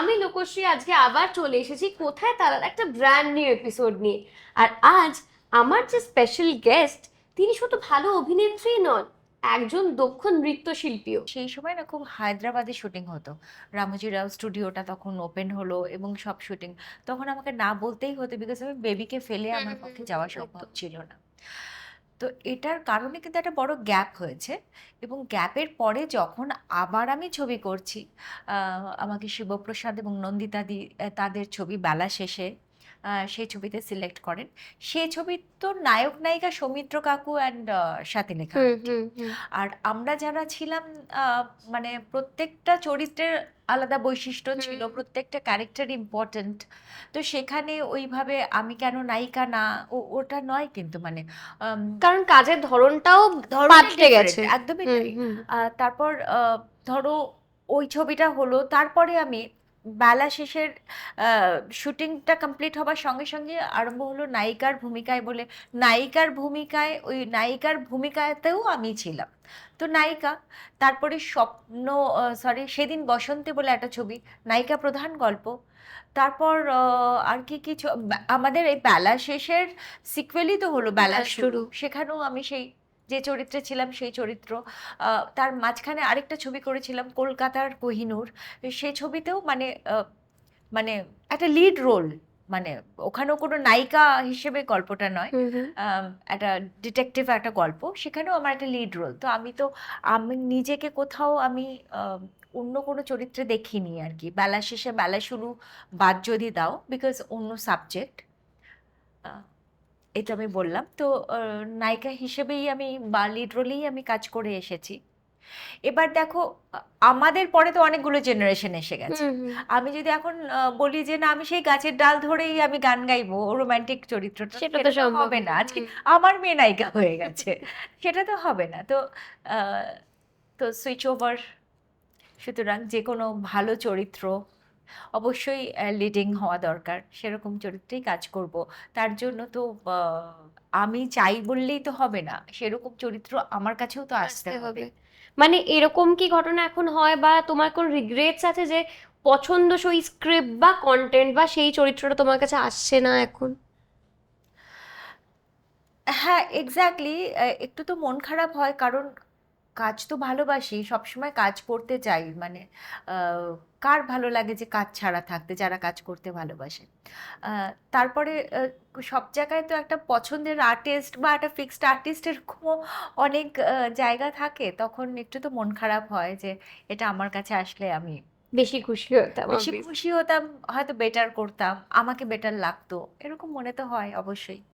আমি লোকশ্রী আজকে আবার চলে এসেছি কোথায় তারার একটা ব্র্যান্ড নিউ এপিসোড নিয়ে। আর আজ আমার যে স্পেশাল গেস্ট তিনি শুধু ভালো অভিনেত্রী নন একজন দক্ষ নৃত্যশিল্পীও। সেই সময় না খুব হায়দ্রাবাদে শুটিং হতো। রামজি রাও স্টুডিওটা তখন ওপেন হলো এবং সব শুটিং তখন আমাকে না বলতেই হতো বিকজ আমি বেবিকে ফেলে আমার পক্ষে যাওয়া সম্ভব ছিল না। তো এটার কারণে কিন্তু একটা বড় গ্যাপ হয়েছে এবং গ্যাপের পরে যখন আবার আমি ছবি করছি আমাকে শিবপ্রসাদ এবং নন্দিতাদি তাদের ছবি বেলা শেষে সেই ছবিতে সিলেক্ট করেন। সেই ছবির তো নায়ক নায়িকা সৌমিত্র কাকু অ্যান্ড সাথী লেখা আর আমরা যারা ছিলাম মানে প্রত্যেকটা চরিত্রের আলাদা বৈশিষ্ট্য ছিল প্রত্যেকটা ক্যারেক্টার ইম্পর্ট্যান্ট তো সেখানে ওইভাবে আমি কেন নায়িকা না ও- ওটা নয় কিন্তু মানে কারণ কাজের ধরনটাও পাল্টে গেছে। একদমই তারপর ধরো ওই ছবিটা হলো তারপরে আমি বেলা শেষের শুটিংটা কমপ্লিট হবার সঙ্গে সঙ্গে আরম্ভ হলো নায়িকার ভূমিকায় বলে নায়িকার ভূমিকায় ওই নায়িকার ভূমিকাতেও আমি ছিলাম। তো নায়িকা তারপরে স্বপ্ন সরি সেদিন বসন্তে বলে একটা ছবি নায়িকা প্রধান গল্প। তারপর আর কি কি ছ- আমাদের এই বেলা শেষের সিকুয়েলই তো হলো বেলা শুরু। সেখানেও আমি সেই যে চরিত্রে ছিলাম সেই চরিত্র তার মাঝখানে আরেকটা ছবি করেছিলাম কলকাতার কোহিনূর। সেই ছবিতেও মানে মানে একটা লিড রোল মানে ওখানেও কোনো নায়িকা হিসেবে গল্পটা নয় একটা ডিটেকটিভ একটা গল্প সেখানেও আমার একটা লিড রোল তো আমি তো আমি নিজেকে কোথাও আমি অন্য কোনো চরিত্রে দেখিনি আর কি। বেলা শেষে বেলা শুরু বাদ যদি দাও বিকজ অন্য সাবজেক্ট এটা আমি বললাম। তো নায়িকা হিসেবেই আমি বা লিড রোলেই আমি কাজ করে এসেছি। এবার দেখো আমাদের পরে তো অনেকগুলো জেনারেশন এসে গেছে। আমি যদি এখন বলি যে না আমি সেই গাছের ডাল ধরেই আমি গান গাইবো রোমান্টিক চরিত্রটা সেটা তো সম্ভব। হবে না। আজকে আমার মেয়ে নায়িকা হয়ে গেছে। সেটা তো হবে না। তো তো সুইচ ওভার সুতরাং যে কোনো ভালো চরিত্র অবশ্যই লিডিং হওয়া দরকার। সেরকম চরিত্রেই কাজ করব। তার জন্য তো আমি চাই বললেই তো হবে না। সেরকম চরিত্র আমার কাছেও তো আসতে হবে। মানে এরকম কি ঘটনা এখন হয় বা তোমার কোন রিগ্রেটস আছে যে পছন্দ পছন্দসই স্ক্রিপ্ট বা কন্টেন্ট বা সেই চরিত্রটা তোমার কাছে আসছে না এখন? হ্যাঁ এক্স্যাক্টলি একটু তো মন খারাপ হয়। কারণ কাজ তো ভালোবাসি সবসময় কাজ করতে চাই। মানে কার ভালো লাগে যে কাজ ছাড়া থাকতে যারা কাজ করতে ভালোবাসে? তারপরে সব জায়গায় তো একটা পছন্দের আর্টিস্ট বা একটা ফিক্সড আর্টিস্টের এরকমও অনেক জায়গা থাকে। তখন একটু তো মন খারাপ হয় যে এটা আমার কাছে আসলে আমি বেশি খুশি হতাম বেশি খুশি হতাম হয়তো বেটার করতাম আমাকে বেটার লাগতো। এরকম মনে তো হয় অবশ্যই।